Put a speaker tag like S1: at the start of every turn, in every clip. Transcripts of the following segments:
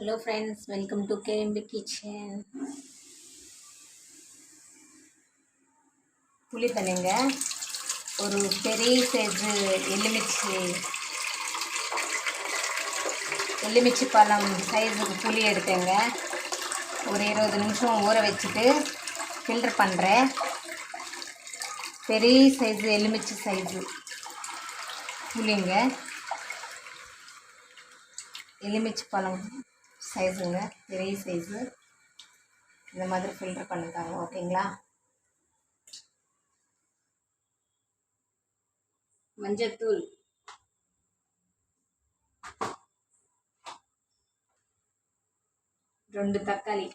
S1: Hello friends welcome to KMP kitchen புளி தண்ணிங்க ஒரு பெரிய சைஸு எலுமிச்சி எலுமிச்சி பழம் சைஸுக்கு புளி எடுத்தேங்க. ஒரு இருபது நிமிஷம் ஊற வச்சுட்டு ஃபில்டர் பண்ணுறேன் பெரிய சைஸு எலுமிச்சி சைஸு புளிங்க. எலுமிச்சி பழம் சைஸுங்க பெரிய சைஸு. இந்த மாதிரி ஃபில்டர் பண்ணிட்டாங்க ஓகேங்களா? மஞ்சத்தூள். ரெண்டு தக்காளி.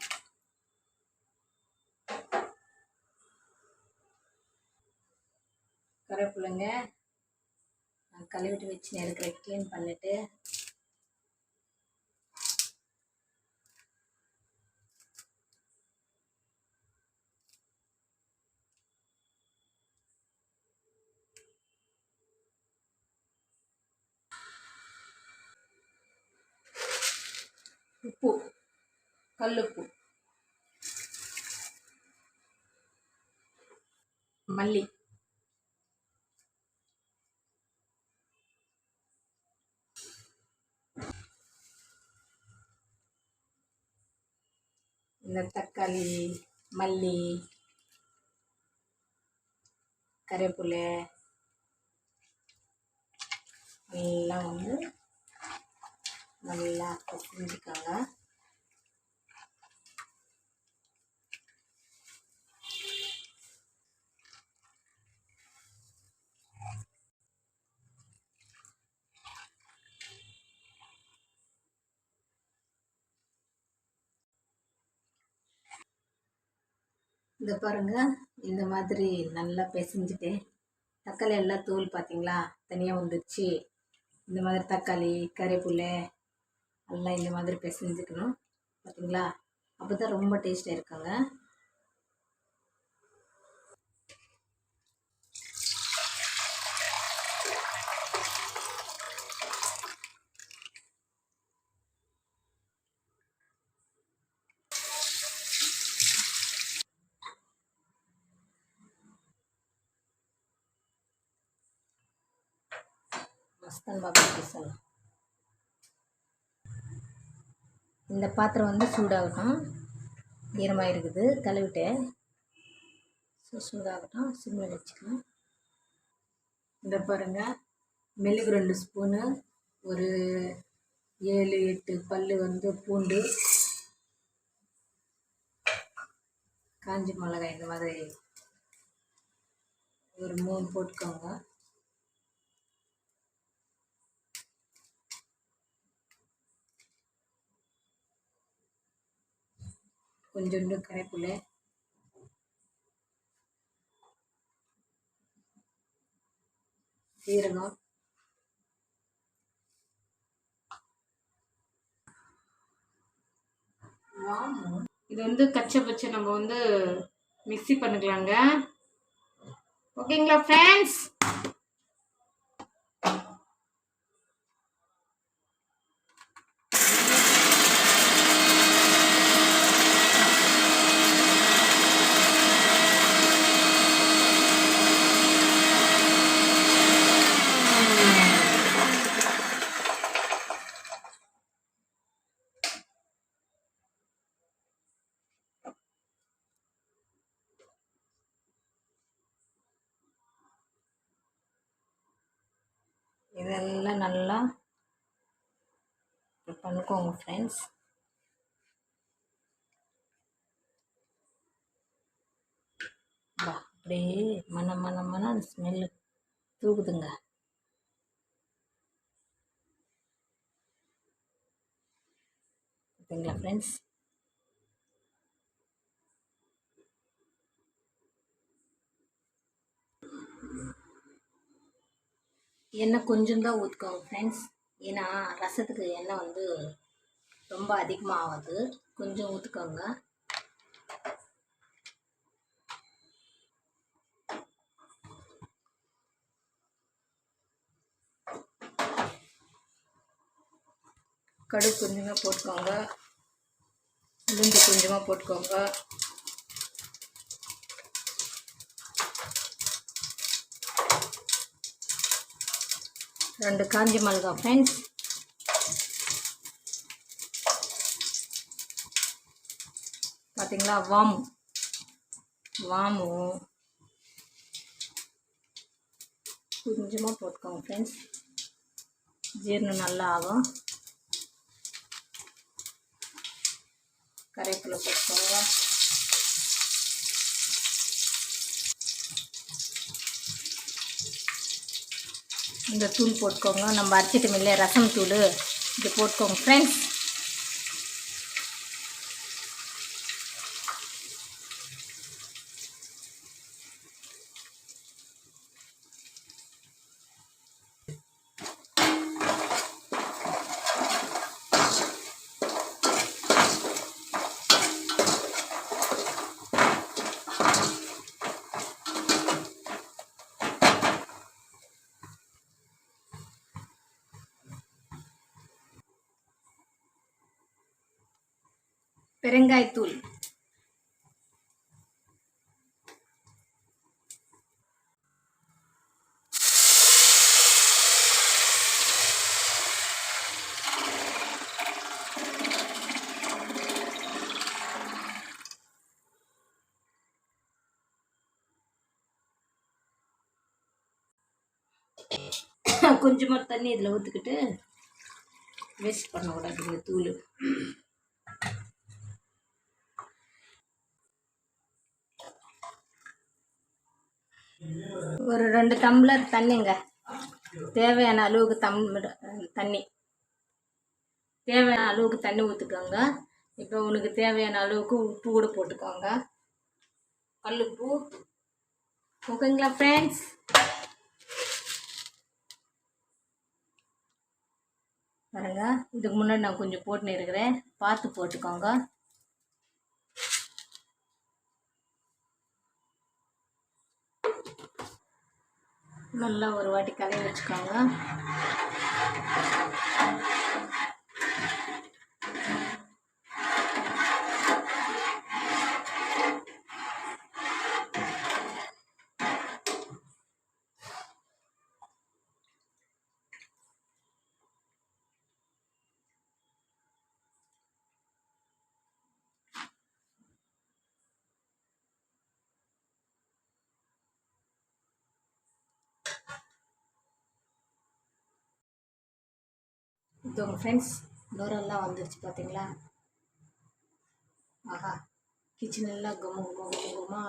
S1: கருவேப்பிலைங்க. கழுவிட்டு வச்சு இருக்கிற க்ளீன் பண்ணிவிட்டு உப்பு கல்லுப்பு மல்லி இந்த தக்காளி மல்லி கருவேப்பிலை எல்லாம் வந்து நல்லா செஞ்சுக்கோங்க இந்த பாருங்க இந்த மாதிரி நல்லா பிசைஞ்சிட்டேன் தக்காளி எல்லாம் தூள் பார்த்தீங்களா தனியாக வந்துடுச்சு இந்த மாதிரி தக்காளி கறிவேப்பிலை எல்லாம் இந்த மாதிரி பிசைஞ்சுக்கணும். பார்த்தீங்களா அப்போ தான் ரொம்ப டேஸ்ட்டாக இருக்குங்க. மஸ்தான் பாபா பேசலாம். இந்த பாத்திரம் வந்து சூடாகட்டும். ஈரமாக இருக்குது கழுவிட்டேன் ஸோ சூடாகட்டும். சிம்மில் வச்சுக்கலாம். இந்த பாருங்கள் மெழுகு ரெண்டு ஸ்பூனு. ஒரு ஏழு எட்டு பல் வந்து பூண்டு. காஞ்சி மிளகாய் இந்த மாதிரி. ஒரு மூணு போட்டுக்கோங்க. கொஞ்சோண்டு கரைப்புல சீரகம்.
S2: இது வந்து கச்சை பச்சை நம்ம வந்து மிக்சி பண்ணிக்கலாங்க ஓகேங்களா ஃப்ரெண்ட்ஸ்
S1: இதெல்லாம் நல்லா பண்ணிக்கோங்க ஃப்ரெண்ட்ஸ் அப்படியே மன மன மன அந்த ஸ்மெல்லு தூக்குதுங்க. ஓகேங்களா ஃப்ரெண்ட்ஸ் எண்ணெய் கொஞ்சம் தான் ஊற்றுக்கோங்க ஃப்ரெண்ட்ஸ் ஏன்னா ரசத்துக்கு எண்ணெய் வந்து ரொம்ப அதிகமாக ஆகுது கொஞ்சம் ஊற்றுக்கோங்க கடுகு கொஞ்சமாக போட்டுக்கோங்க. உளுந்து கொஞ்சமாக போட்டுக்கோங்க. ரெண்டு காஞ்சி மிளகா ஃப்ரெண்ட்ஸ் பார்த்தீங்களா வாமு. வாமு கொஞ்சமாக போட்டுக்கோங்க ஃப்ரெண்ட்ஸ் ஜீரணம் நல்லா ஆகும். கருவேப்பிலை போட்டுக்கோங்க. இந்த தூள் போட்டுக்கோங்க. நம்ம அரைச்சிட்டோம் இல்லையா? ரசம் தூள். இது போட்டுக்கோங்க ஃப்ரெண்ட்ஸ் பெருங்காய்த்தூள் கொஞ்சமாக தண்ணி இதில் ஊற்றிக்கிட்டு வேஸ்ட் பண்ணக்கூடாது இந்த தூள். ஒரு ரெண்டு டம்ளர் தண்ணிங்க. தேவையான அளவுக்கு தம் தண்ணி. தேவையான அளவுக்கு தண்ணி ஊற்றுக்கோங்க இப்போ உனக்கு தேவையான அளவுக்கு உப்பு கூட போட்டுக்கோங்க. கல்லுப்பு. ஓகேங்களா ஃப்ரெண்ட்ஸ் பாருங்க இதுக்கு முன்னாடி நான் கொஞ்சம் போட்டுன்னு இருக்கிறேன். பார்த்து போட்டுக்கோங்க. நல்லா ஒரு வாட்டி கலவி வச்சுக்கோங்க. இது உங்கள் ஃப்ரெண்ட்ஸ் நூறெல்லாம் வந்துருச்சு பார்த்தீங்களா ஆஹா கிச்சன் எல்லாம் கும கும கும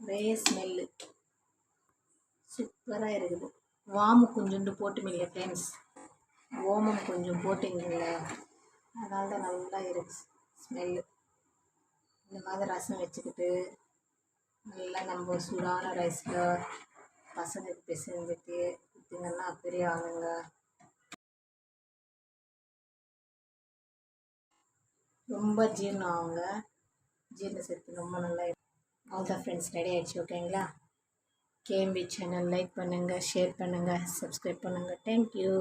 S1: ஒரே ஸ்மெல்லு சூப்பராக இருக்குது. வாமு கொஞ்சோண்டு போட்டுமில்ல ஃப்ரெண்ட்ஸ் ஓமம் கொஞ்சம் போட்டிங்கல்ல அதனால தான் நல்லா இருக்கு ஸ்மெல்லு இந்த மாதிரி ரசம் வச்சுக்கிட்டு நல்லா நம்ம சூடான ரைஸில் பசங்களுக்கு பிசைஞ்சிட்டு கொடுத்தீங்கன்னா பெரிய ஆளுங்க ரொம்ப ஜீரணம் ஆகுங்க ஜீரண சக்தி ரொம்ப நல்லா அவ்வளோதான் ஃப்ரெண்ட்ஸ் ரெடி ஆகிடுச்சு ஓகேங்களா கேஎம்பி சேனல் லைக் பண்ணுங்கள் ஷேர் பண்ணுங்கள் சப்ஸ்கிரைப் பண்ணுங்கள் தேங்க்யூ